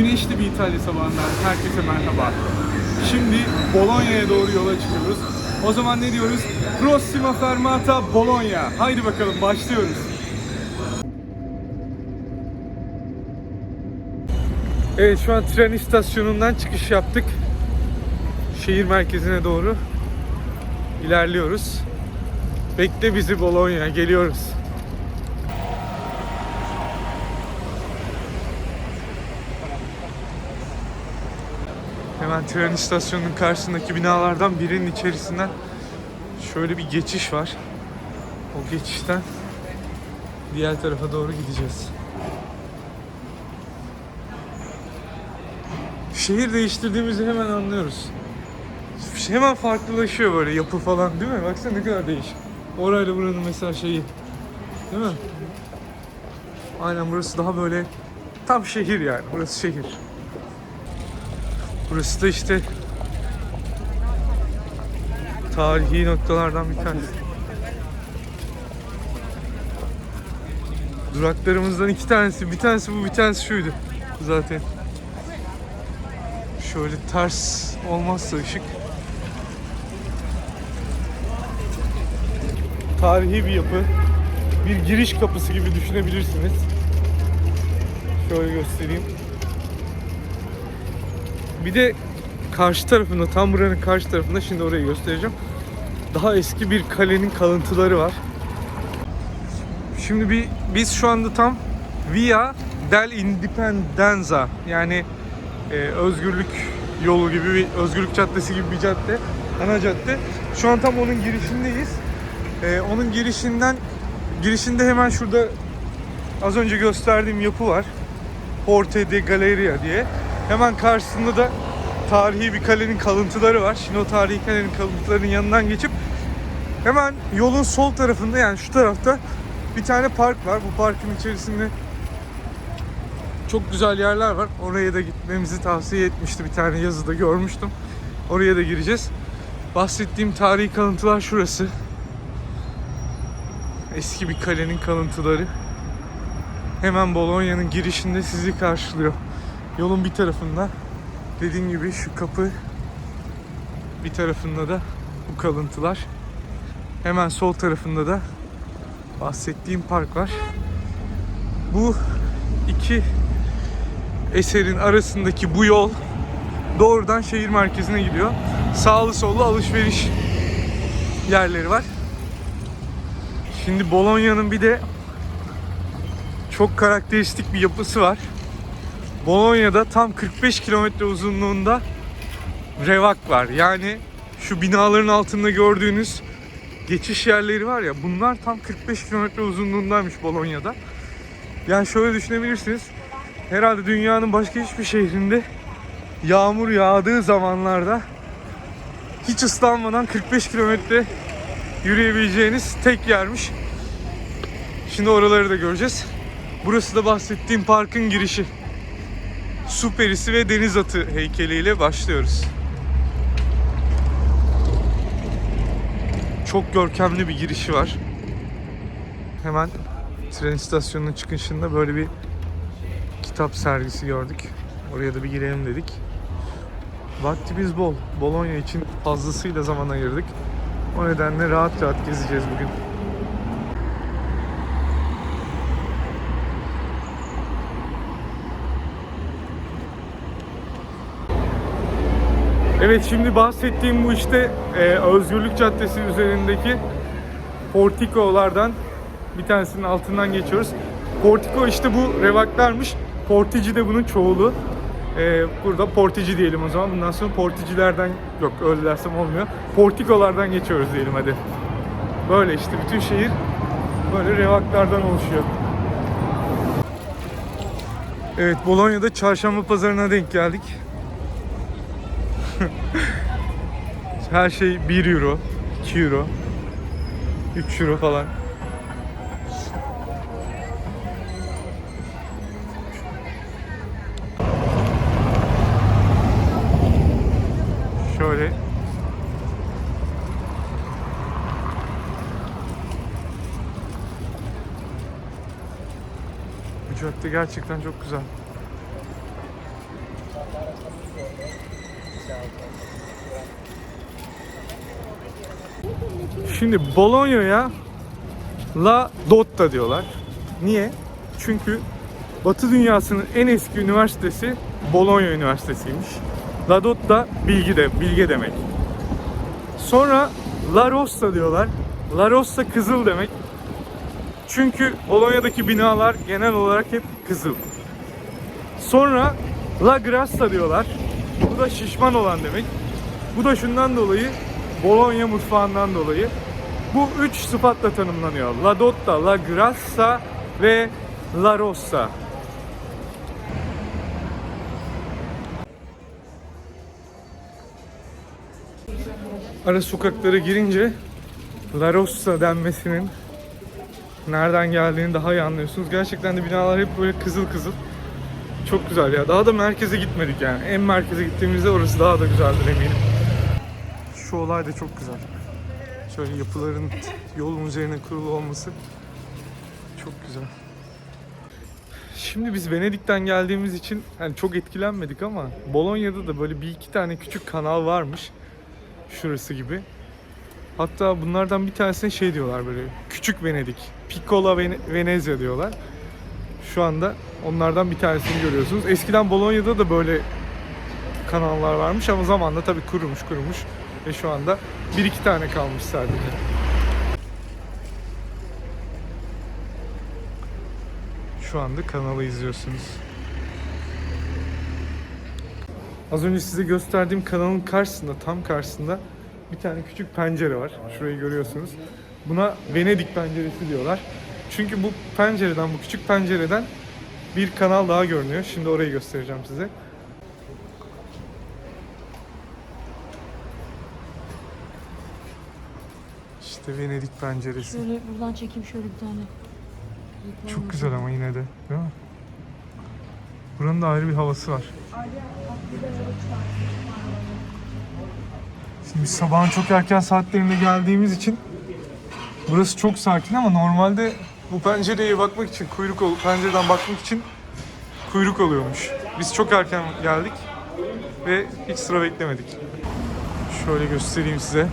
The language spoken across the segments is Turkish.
Güneşli bir İtalya sabahından herkese merhaba. Şimdi Bologna'ya doğru yola çıkıyoruz. O zaman ne diyoruz? Prossima fermata Bologna. Haydi bakalım başlıyoruz. Evet şu an tren istasyonundan çıkış yaptık. Şehir merkezine doğru ilerliyoruz. Bekle bizi Bologna. Geliyoruz. Hemen tren istasyonunun karşısındaki binalardan birinin içerisinden şöyle bir geçiş var. O geçişten diğer tarafa doğru gideceğiz. Şehir değiştirdiğimizi hemen anlıyoruz. Hemen farklılaşıyor böyle yapı falan değil mi? Baksana ne kadar değişik. Orayla buranın mesela şeyi. Değil mi? Aynen burası daha böyle tam şehir yani. Burası şehir. Burası da işte tarihi noktalardan bir tanesi. Duraklarımızdan iki tanesi, bir tanesi bu, bir tanesi şuydu zaten. Şöyle ters olmazsa ışık. Tarihi bir yapı. Bir giriş kapısı gibi düşünebilirsiniz. Şöyle göstereyim. Bir de karşı tarafında, tam buranın karşı tarafında, şimdi orayı göstereceğim. Daha eski bir kalenin kalıntıları var. Şimdi bir, biz şu anda tam Via del Indipendenza yani e, özgürlük yolu gibi bir özgürlük caddesi gibi bir cadde, ana cadde. Şu an tam onun girişindeyiz. E, onun girişinden girişinde hemen şurada az önce gösterdiğim yapı var. Porte de Galeria diye. Hemen karşısında da tarihi bir kalenin kalıntıları var. Şimdi o tarihi kalenin kalıntılarının yanından geçip hemen yolun sol tarafında yani şu tarafta bir tane park var. Bu parkın içerisinde çok güzel yerler var. Oraya da gitmemizi tavsiye etmişti. Bir tane yazıda görmüştüm. Oraya da gireceğiz. Bahsettiğim tarihi kalıntılar şurası. Eski bir kalenin kalıntıları. Hemen Bologna'nın girişinde sizi karşılıyor. Yolun bir tarafında dediğim gibi şu kapı bir tarafında da bu kalıntılar. Hemen sol tarafında da bahsettiğim park var. Bu iki eserin arasındaki bu yol doğrudan şehir merkezine gidiyor. Sağlı sollu alışveriş yerleri var. Şimdi Bologna'nın bir de çok karakteristik bir yapısı var. Bologna'da tam 45 kilometre uzunluğunda revak var. Yani şu binaların altında gördüğünüz geçiş yerleri var ya bunlar tam 45 kilometre uzunluğundaymış Bologna'da. Yani şöyle düşünebilirsiniz. Herhalde dünyanın başka hiçbir şehrinde yağmur yağdığı zamanlarda hiç ıslanmadan 45 kilometre yürüyebileceğiniz tek yermiş. Şimdi oraları da göreceğiz. Burası da bahsettiğim parkın girişi. Su perisi ve deniz atı heykeliyle başlıyoruz. Çok görkemli bir girişi var. Hemen tren istasyonunun çıkışında böyle bir kitap sergisi gördük. Oraya da bir girelim dedik. Vaktimiz bol. Bologna için fazlasıyla zaman ayırdık. O nedenle rahat rahat gezeceğiz bugün. Evet şimdi bahsettiğim bu işte e, Özgürlük Caddesi üzerindeki portikolardan bir tanesinin altından geçiyoruz. Portiko işte bu revaklarmış. Portici de bunun çoğulu. E, burada portici diyelim o zaman. Bundan sonra porticilerden yok öyle dersem olmuyor. Portikolardan geçiyoruz diyelim hadi. Böyle işte bütün şehir böyle revaklardan oluşuyor. Evet Bolonya'da çarşamba pazarına denk geldik. Her şey 1 euro, 2 euro, 3 euro falan. Şöyle Bu cadde gerçekten çok güzel. Şimdi Bologna'ya La Dotta diyorlar. Niye? Çünkü Batı dünyasının en eski üniversitesi Bologna Üniversitesi'ymiş. La Dotta bilgi de bilge demek. Sonra La Rossa diyorlar. La Rossa kızıl demek. Çünkü Bologna'daki binalar genel olarak hep kızıl. Sonra La Grassa diyorlar. Bu da şişman olan demek. Bu da şundan dolayı Bologna mutfağından dolayı. Bu üç sıfatla tanımlanıyor. La Dotta, La Grassa ve La Rossa. Ara sokaklara girince La Rossa denmesinin nereden geldiğini daha iyi anlıyorsunuz. Gerçekten de binalar hep böyle kızıl kızıl. Çok güzel ya. Daha da merkeze gitmedik yani. En merkeze gittiğimizde orası daha da güzeldir eminim. Şu olay da çok güzel. Şöyle yapıların yolun üzerine kurulu olması çok güzel. Şimdi biz Venedik'ten geldiğimiz için yani çok etkilenmedik ama Bologna'da da böyle bir iki tane küçük kanal varmış. Şurası gibi. Hatta bunlardan bir tanesine şey diyorlar böyle küçük Venedik. Piccola Vene- Venezia diyorlar. Şu anda onlardan bir tanesini görüyorsunuz. Eskiden Bologna'da da böyle kanallar varmış ama zamanla tabii kurumuş kurumuş ve şu anda bir iki tane kalmış sadece. Şu anda kanalı izliyorsunuz. Az önce size gösterdiğim kanalın karşısında, tam karşısında bir tane küçük pencere var. Şurayı görüyorsunuz. Buna Venedik penceresi diyorlar. Çünkü bu pencereden, bu küçük pencereden bir kanal daha görünüyor. Şimdi orayı göstereceğim size. İşte Venedik penceresi. Şöyle buradan çekeyim şöyle bir tane. Çok güzel ama yine de, değil mi? Buranın da ayrı bir havası var. Şimdi biz sabahın çok erken saatlerinde geldiğimiz için burası çok sakin ama normalde bu pencereye bakmak için kuyruk ol pencereden bakmak için kuyruk oluyormuş. Biz çok erken geldik ve hiç sıra beklemedik. Şöyle göstereyim size.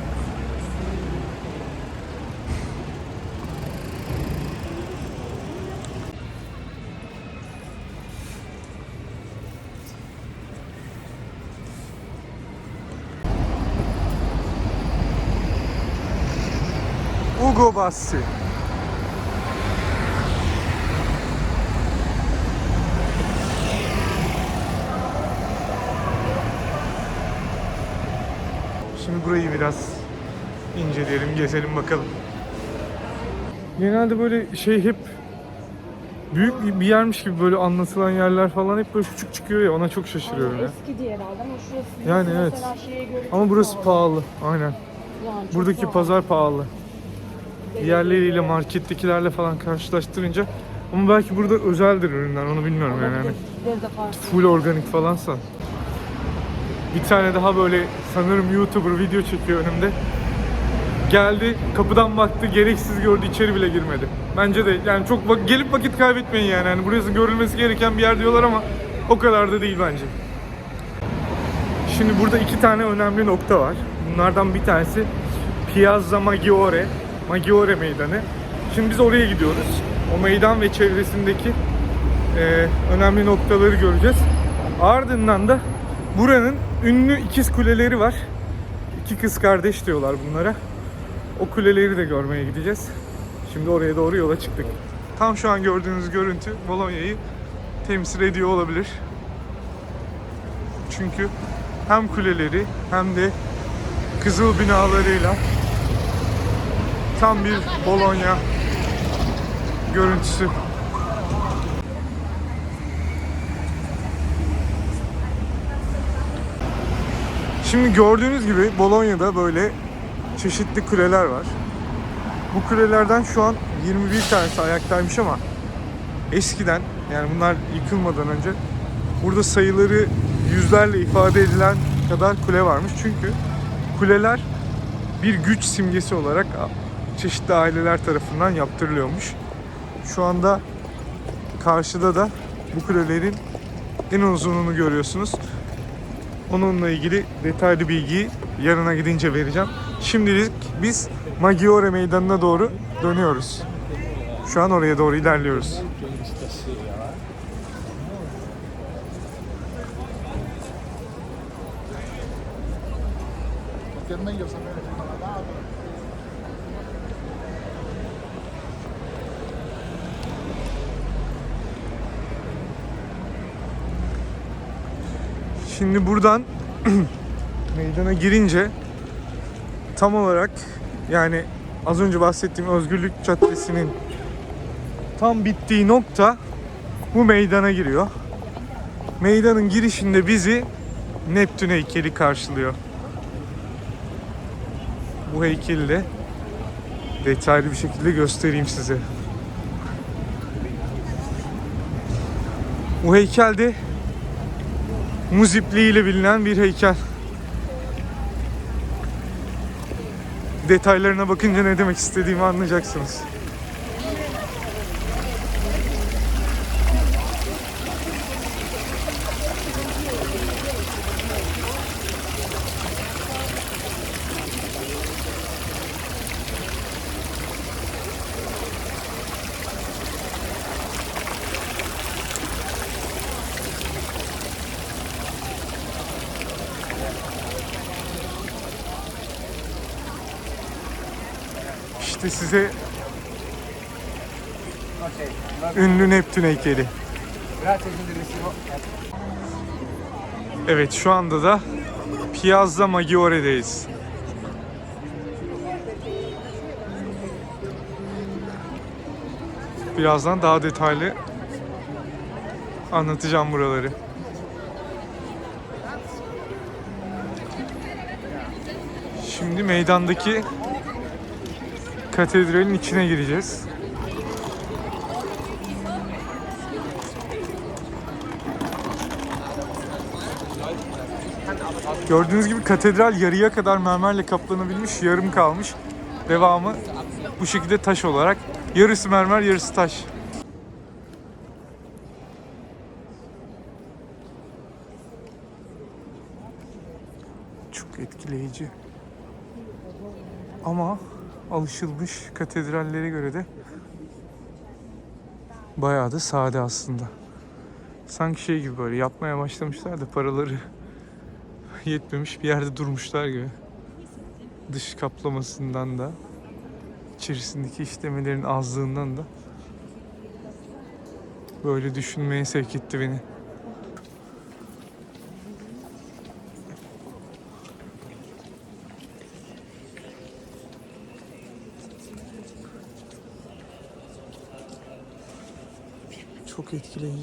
Ugo Bassi. Şimdi burayı biraz inceleyelim, gezelim bakalım. Genelde böyle şey hep büyük bir yermiş gibi böyle anlatılan yerler falan hep böyle küçük çıkıyor ya ona çok şaşırıyorum ya. Eski diye herhalde ama şurası Yani evet. şeye göre Ama çok burası pahalı, aynen. Yani çok Buradaki pahalı. pazar pahalı. Diğerleriyle markettekilerle falan karşılaştırınca ama belki burada özeldir ürünler onu bilmiyorum yani. Olabilir. Hani de farklı. full organik falansa. Bir tane daha böyle sanırım YouTuber video çekiyor önümde. Geldi kapıdan baktı gereksiz gördü içeri bile girmedi. Bence de yani çok vak- gelip vakit kaybetmeyin yani. yani burası görülmesi gereken bir yer diyorlar ama o kadar da değil bence. Şimdi burada iki tane önemli nokta var. Bunlardan bir tanesi Piazza Maggiore, Maggiore Meydanı. Şimdi biz oraya gidiyoruz. O meydan ve çevresindeki e, önemli noktaları göreceğiz. Ardından da buranın ünlü ikiz kuleleri var. İki kız kardeş diyorlar bunlara. O kuleleri de görmeye gideceğiz. Şimdi oraya doğru yola çıktık. Tam şu an gördüğünüz görüntü Bologna'yı temsil ediyor olabilir. Çünkü hem kuleleri hem de kızıl binalarıyla tam bir Bologna görüntüsü. Şimdi gördüğünüz gibi Bologna'da böyle çeşitli kuleler var. Bu kulelerden şu an 21 tanesi ayaktaymış ama eskiden yani bunlar yıkılmadan önce burada sayıları yüzlerle ifade edilen kadar kule varmış. Çünkü kuleler bir güç simgesi olarak çeşitli aileler tarafından yaptırılıyormuş. Şu anda karşıda da bu kulelerin en uzunluğunu görüyorsunuz. Onunla ilgili detaylı bilgiyi yarına gidince vereceğim. Şimdilik biz Maggiore Meydanı'na doğru dönüyoruz. Şu an oraya doğru ilerliyoruz. Şimdi buradan meydana girince tam olarak yani az önce bahsettiğim Özgürlük Caddesi'nin tam bittiği nokta bu meydana giriyor. Meydanın girişinde bizi Neptün heykeli karşılıyor. Bu heykeli de detaylı bir şekilde göstereyim size. Bu heykel de muzipliğiyle bilinen bir heykel. Detaylarına bakınca ne demek istediğimi anlayacaksınız. İşte size ünlü Neptün heykeli. Evet şu anda da Piazza Maggiore'deyiz. Birazdan daha detaylı anlatacağım buraları. Şimdi meydandaki katedralin içine gireceğiz. Gördüğünüz gibi katedral yarıya kadar mermerle kaplanabilmiş, yarım kalmış. Devamı bu şekilde taş olarak. Yarısı mermer, yarısı taş. Çok etkileyici. Ama alışılmış katedrallere göre de bayağı da sade aslında. Sanki şey gibi böyle yapmaya başlamışlar da paraları yetmemiş bir yerde durmuşlar gibi. Dış kaplamasından da içerisindeki işlemelerin azlığından da böyle düşünmeye sevk etti beni. Çok etkileyici.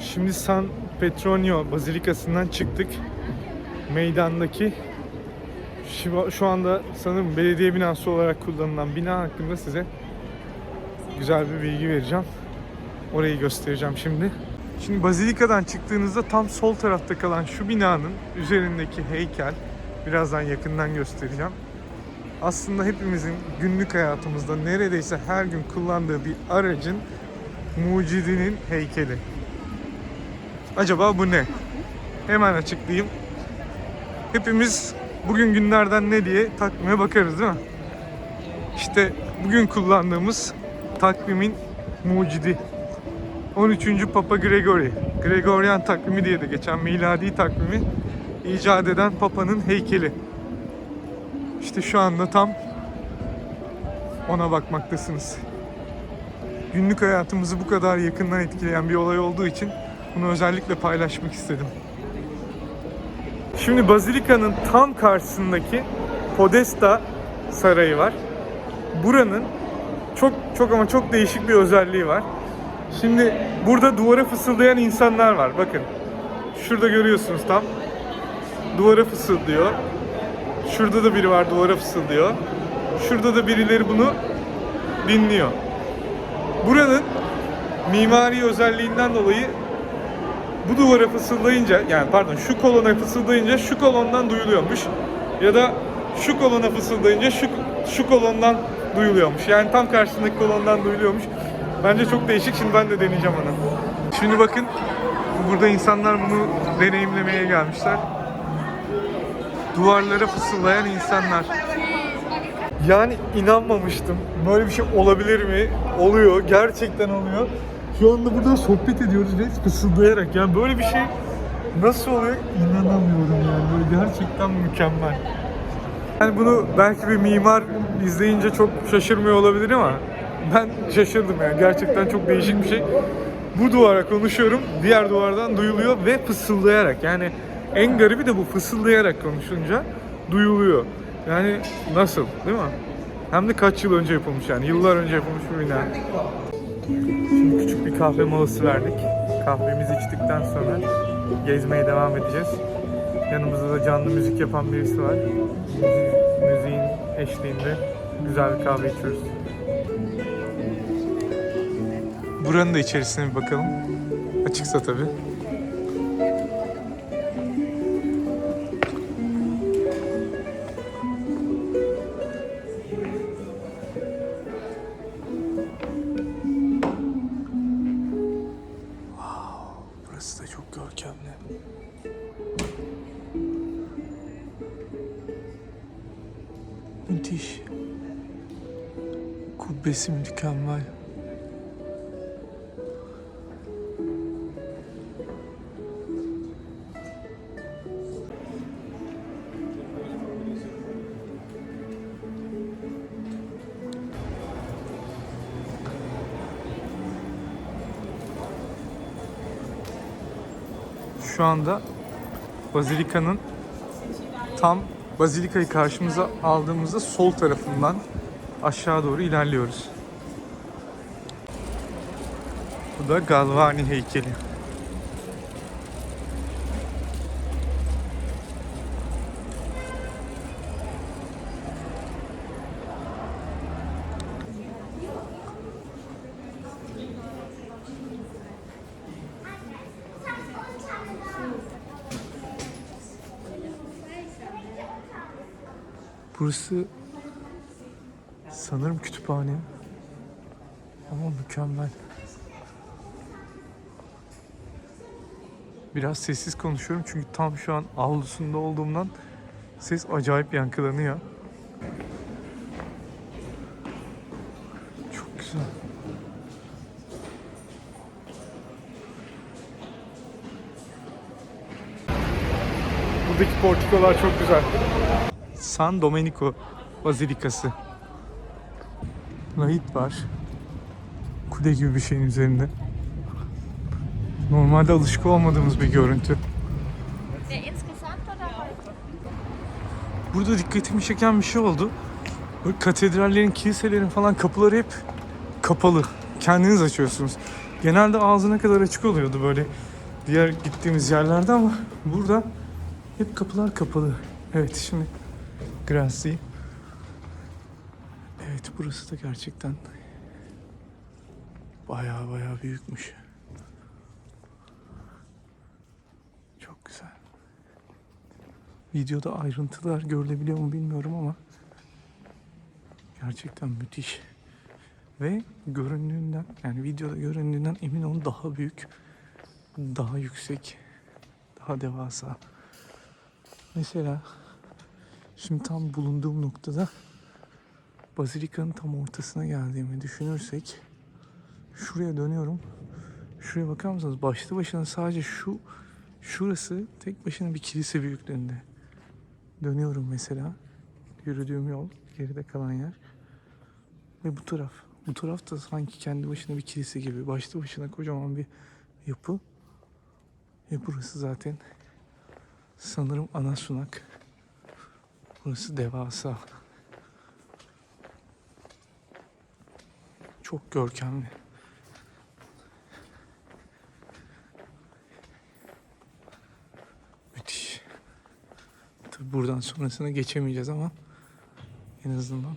Şimdi San Petronio Bazilikası'ndan çıktık. Meydandaki şu, anda sanırım belediye binası olarak kullanılan bina hakkında size güzel bir bilgi vereceğim. Orayı göstereceğim şimdi. Şimdi Bazilika'dan çıktığınızda tam sol tarafta kalan şu binanın üzerindeki heykel birazdan yakından göstereceğim. Aslında hepimizin günlük hayatımızda neredeyse her gün kullandığı bir aracın mucidinin heykeli. Acaba bu ne? Hemen açıklayayım. Hepimiz bugün günlerden ne diye takvime bakarız değil mi? İşte bugün kullandığımız takvimin mucidi. 13. Papa Gregory. Gregorian takvimi diye de geçen miladi takvimi icat eden Papa'nın heykeli. İşte şu anda tam ona bakmaktasınız. Günlük hayatımızı bu kadar yakından etkileyen bir olay olduğu için bunu özellikle paylaşmak istedim. Şimdi Bazilika'nın tam karşısındaki Podesta Sarayı var. Buranın çok çok ama çok değişik bir özelliği var. Şimdi burada duvara fısıldayan insanlar var. Bakın. Şurada görüyorsunuz tam. Duvara fısıldıyor. Şurada da biri var duvara fısıldıyor. Şurada da birileri bunu dinliyor. Buranın mimari özelliğinden dolayı bu duvara fısıldayınca yani pardon şu kolona fısıldayınca şu kolondan duyuluyormuş. Ya da şu kolona fısıldayınca şu, şu kolondan duyuluyormuş. Yani tam karşısındaki kolondan duyuluyormuş. Bence çok değişik. Şimdi ben de deneyeceğim onu. Şimdi bakın burada insanlar bunu deneyimlemeye gelmişler. Duvarlara fısıldayan insanlar. Yani inanmamıştım. Böyle bir şey olabilir mi? Oluyor. Gerçekten oluyor. Şu anda burada sohbet ediyoruz ve fısıldayarak. Yani böyle bir şey nasıl oluyor? İnanamıyorum yani. Böyle gerçekten mükemmel. Yani bunu belki bir mimar izleyince çok şaşırmıyor olabilir ama ben şaşırdım yani. Gerçekten çok değişik bir şey. Bu duvara konuşuyorum, diğer duvardan duyuluyor ve fısıldayarak. Yani en garibi de bu fısıldayarak konuşunca duyuluyor. Yani nasıl değil mi? Hem de kaç yıl önce yapılmış yani. Yıllar önce yapılmış bir bina. Şimdi küçük bir kahve molası verdik. Kahvemizi içtikten sonra gezmeye devam edeceğiz. Yanımızda da canlı müzik yapan birisi var. Müzi- Müziğin eşliğinde güzel bir kahve içiyoruz. Buranın da içerisine bir bakalım. Açıksa tabii. Şu anda Bazilika'nın tam Bazilika'yı karşımıza aldığımızda sol tarafından aşağı doğru ilerliyoruz. Bu da Galvani heykeli. Burası sanırım kütüphane. Ama mükemmel. Biraz sessiz konuşuyorum çünkü tam şu an avlusunda olduğumdan ses acayip yankılanıyor. Çok güzel. Buradaki portikolar çok güzel. San Domenico Bazilikası. Lahit var. Kude gibi bir şeyin üzerinde. Normalde alışık olmadığımız bir görüntü. Burada dikkatimi çeken bir şey oldu. Böyle katedrallerin, kiliselerin falan kapıları hep kapalı. Kendiniz açıyorsunuz. Genelde ağzına kadar açık oluyordu böyle diğer gittiğimiz yerlerde ama burada hep kapılar kapalı. Evet şimdi Grazie. Evet burası da gerçekten baya baya büyükmüş. Çok güzel. Videoda ayrıntılar görülebiliyor mu bilmiyorum ama gerçekten müthiş. Ve göründüğünden yani videoda göründüğünden emin olun daha büyük, daha yüksek, daha devasa. Mesela şimdi tam bulunduğum noktada Bazilika'nın tam ortasına geldiğimi düşünürsek şuraya dönüyorum. Şuraya bakar mısınız? Başlı başına sadece şu şurası tek başına bir kilise büyüklüğünde. Dönüyorum mesela. Yürüdüğüm yol, geride kalan yer. Ve bu taraf. Bu taraf da sanki kendi başına bir kilise gibi. Başlı başına kocaman bir yapı. Ve burası zaten sanırım ana sunak. Burası devasa. Çok görkemli. Müthiş. Tabi buradan sonrasına geçemeyeceğiz ama en azından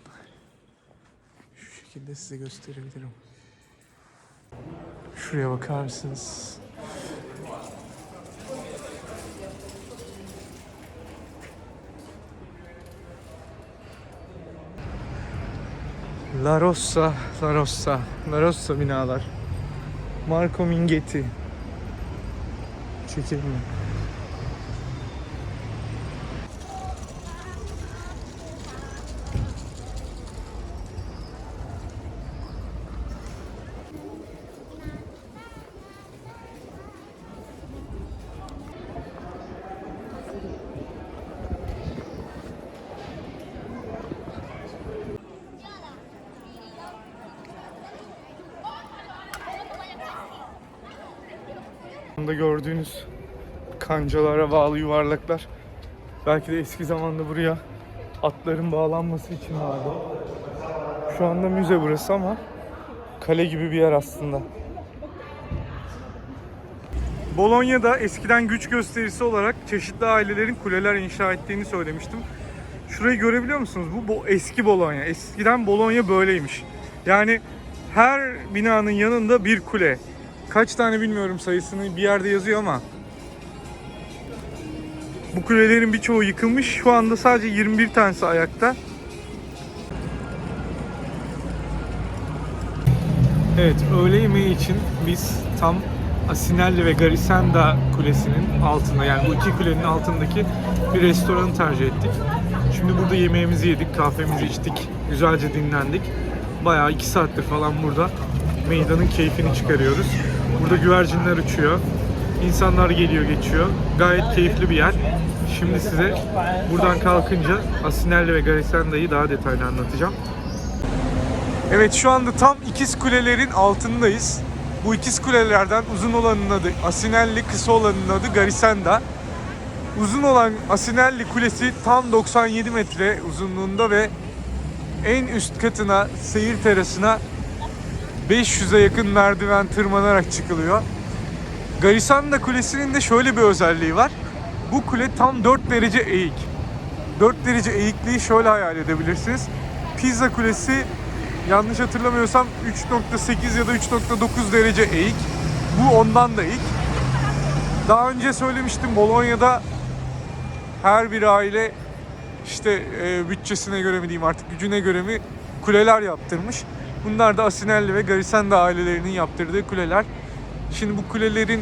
şu şekilde size gösterebilirim. Şuraya bakar mısınız? La Rossa, La Rossa, La Rossa binalar. Marco Minghetti. Çekelim Burada gördüğünüz kancalara bağlı yuvarlaklar belki de eski zamanda buraya atların bağlanması için vardı. Şu anda müze burası ama kale gibi bir yer aslında. Bolonya'da eskiden güç gösterisi olarak çeşitli ailelerin kuleler inşa ettiğini söylemiştim. Şurayı görebiliyor musunuz? Bu, bu eski Bologna. Eskiden Bologna böyleymiş. Yani her binanın yanında bir kule. Kaç tane bilmiyorum sayısını bir yerde yazıyor ama bu kulelerin birçoğu yıkılmış. Şu anda sadece 21 tanesi ayakta. Evet, öğle yemeği için biz tam Asinelli ve Garisenda Kulesi'nin altında yani bu iki kulenin altındaki bir restoranı tercih ettik. Şimdi burada yemeğimizi yedik, kahvemizi içtik, güzelce dinlendik. Bayağı iki saattir falan burada meydanın keyfini çıkarıyoruz. Burada güvercinler uçuyor, insanlar geliyor geçiyor. Gayet keyifli bir yer. Şimdi size buradan kalkınca Asinelli ve Garisenda'yı daha detaylı anlatacağım. Evet şu anda tam ikiz kulelerin altındayız. Bu ikiz kulelerden uzun olanın adı Asinelli, kısa olanın adı Garisenda. Uzun olan Asinelli Kulesi tam 97 metre uzunluğunda ve en üst katına, seyir terasına 500'e yakın merdiven tırmanarak çıkılıyor. Garisenda Kulesi'nin de şöyle bir özelliği var. Bu kule tam 4 derece eğik. 4 derece eğikliği şöyle hayal edebilirsiniz. Pizza Kulesi yanlış hatırlamıyorsam 3.8 ya da 3.9 derece eğik. Bu ondan da eğik. Daha önce söylemiştim Bolonya'da her bir aile işte e, bütçesine göre mi diyeyim artık gücüne göre mi kuleler yaptırmış. Bunlar da Asinelli ve Garisenda ailelerinin yaptırdığı kuleler. Şimdi bu kulelerin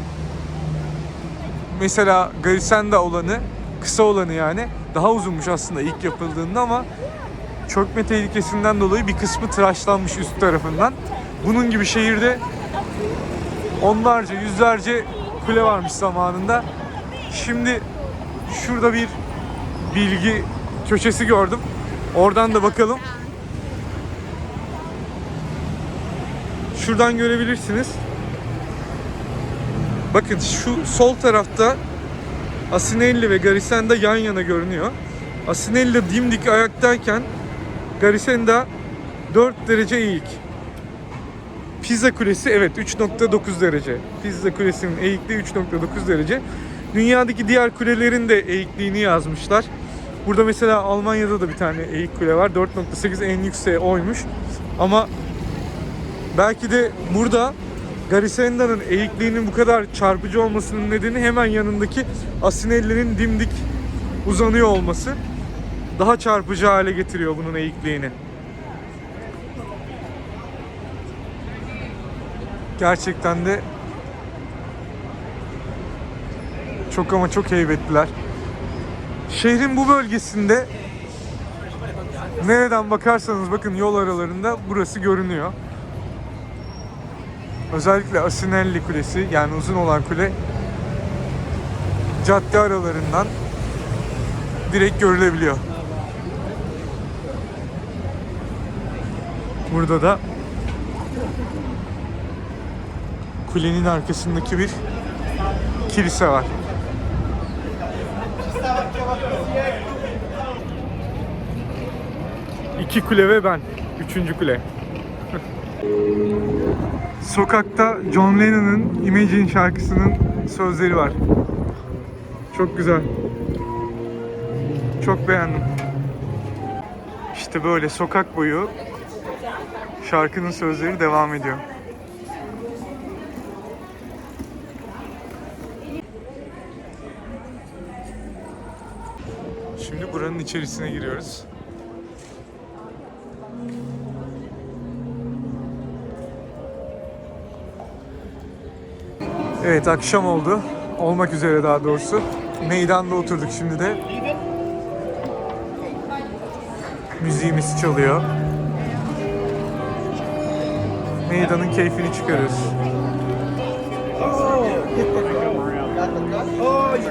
mesela Garisenda olanı, kısa olanı yani daha uzunmuş aslında ilk yapıldığında ama çökme tehlikesinden dolayı bir kısmı tıraşlanmış üst tarafından. Bunun gibi şehirde onlarca, yüzlerce kule varmış zamanında. Şimdi şurada bir bilgi köşesi gördüm. Oradan da bakalım. Şuradan görebilirsiniz. Bakın şu sol tarafta Asinelli ve Garisenda yan yana görünüyor. Asinelli dimdik ayaktayken Garisenda 4 derece eğik. Pizza Kulesi evet 3.9 derece. Pizza Kulesi'nin eğikliği 3.9 derece. Dünyadaki diğer kulelerin de eğikliğini yazmışlar. Burada mesela Almanya'da da bir tane eğik kule var. 4.8 en yükseği oymuş. Ama belki de burada Garisenda'nın eğikliğinin bu kadar çarpıcı olmasının nedeni hemen yanındaki Asinelli'nin dimdik uzanıyor olması. Daha çarpıcı hale getiriyor bunun eğikliğini. Gerçekten de çok ama çok heybetliler. Şehrin bu bölgesinde nereden bakarsanız bakın yol aralarında burası görünüyor. Özellikle Asinelli Kulesi yani uzun olan kule cadde aralarından direkt görülebiliyor. Burada da kulenin arkasındaki bir kilise var. İki kule ve ben. Üçüncü kule. Sokakta John Lennon'ın Imagine şarkısının sözleri var. Çok güzel. Çok beğendim. İşte böyle sokak boyu şarkının sözleri devam ediyor. Şimdi buranın içerisine giriyoruz. Evet akşam oldu. Olmak üzere daha doğrusu. Meydanda oturduk şimdi de. Müziğimiz çalıyor. Meydanın keyfini çıkarıyoruz.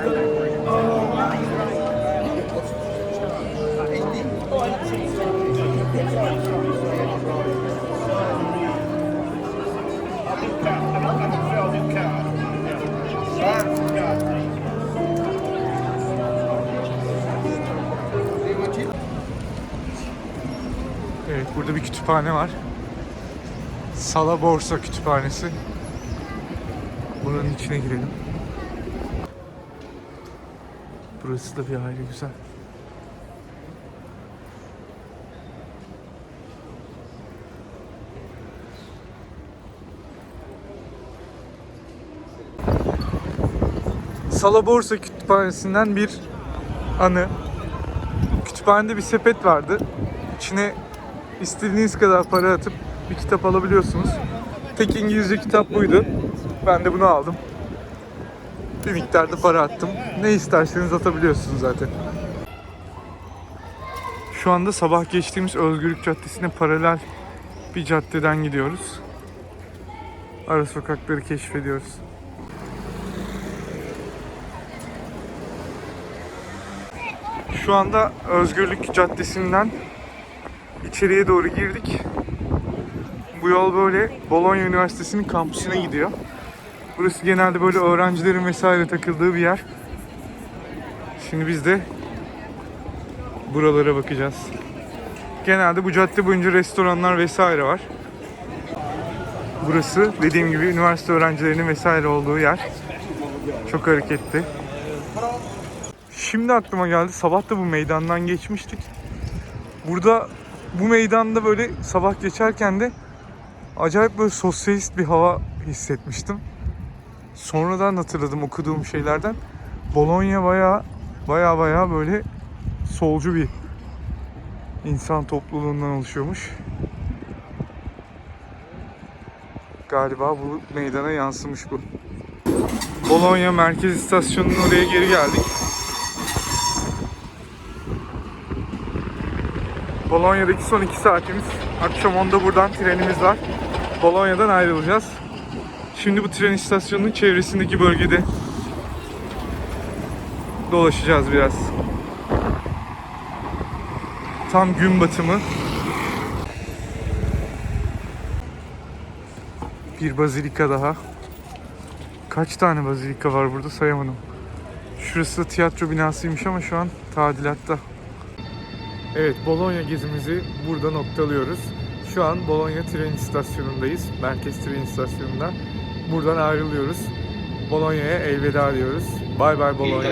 Evet burada bir kütüphane var. Sala Borsa Kütüphanesi. Buranın içine girelim. Burası da bir aile güzel. Sala Borsa Kütüphanesi'nden bir anı. Kütüphanede bir sepet vardı. İçine istediğiniz kadar para atıp bir kitap alabiliyorsunuz. Tek İngilizce kitap buydu. Ben de bunu aldım. Bir miktarda para attım. Ne isterseniz atabiliyorsunuz zaten. Şu anda sabah geçtiğimiz Özgürlük Caddesi'ne paralel bir caddeden gidiyoruz. Ara sokakları keşfediyoruz. Şu anda Özgürlük Caddesi'nden içeriye doğru girdik. Bu yol böyle Bologna Üniversitesi'nin kampüsüne gidiyor. Burası genelde böyle öğrencilerin vesaire takıldığı bir yer. Şimdi biz de buralara bakacağız. Genelde bu cadde boyunca restoranlar vesaire var. Burası dediğim gibi üniversite öğrencilerinin vesaire olduğu yer. Çok hareketli. Şimdi aklıma geldi. Sabah da bu meydandan geçmiştik. Burada bu meydanda böyle sabah geçerken de acayip böyle sosyalist bir hava hissetmiştim. Sonradan hatırladım okuduğum şeylerden. Bologna baya baya baya böyle solcu bir insan topluluğundan oluşuyormuş. Galiba bu meydana yansımış bu. Bologna merkez istasyonunun oraya geri geldik. Bolonya'daki son 2 saatimiz. Akşam 10'da buradan trenimiz var. Bolonya'dan ayrılacağız. Şimdi bu tren istasyonunun çevresindeki bölgede dolaşacağız biraz. Tam gün batımı. Bir bazilika daha. Kaç tane bazilika var burada sayamadım. Şurası tiyatro binasıymış ama şu an tadilatta. Evet, Bologna gezimizi burada noktalıyoruz. Şu an Bologna tren istasyonundayız. Merkez tren istasyonunda. Buradan ayrılıyoruz. Bologna'ya elveda diyoruz. Bay bay Bologna.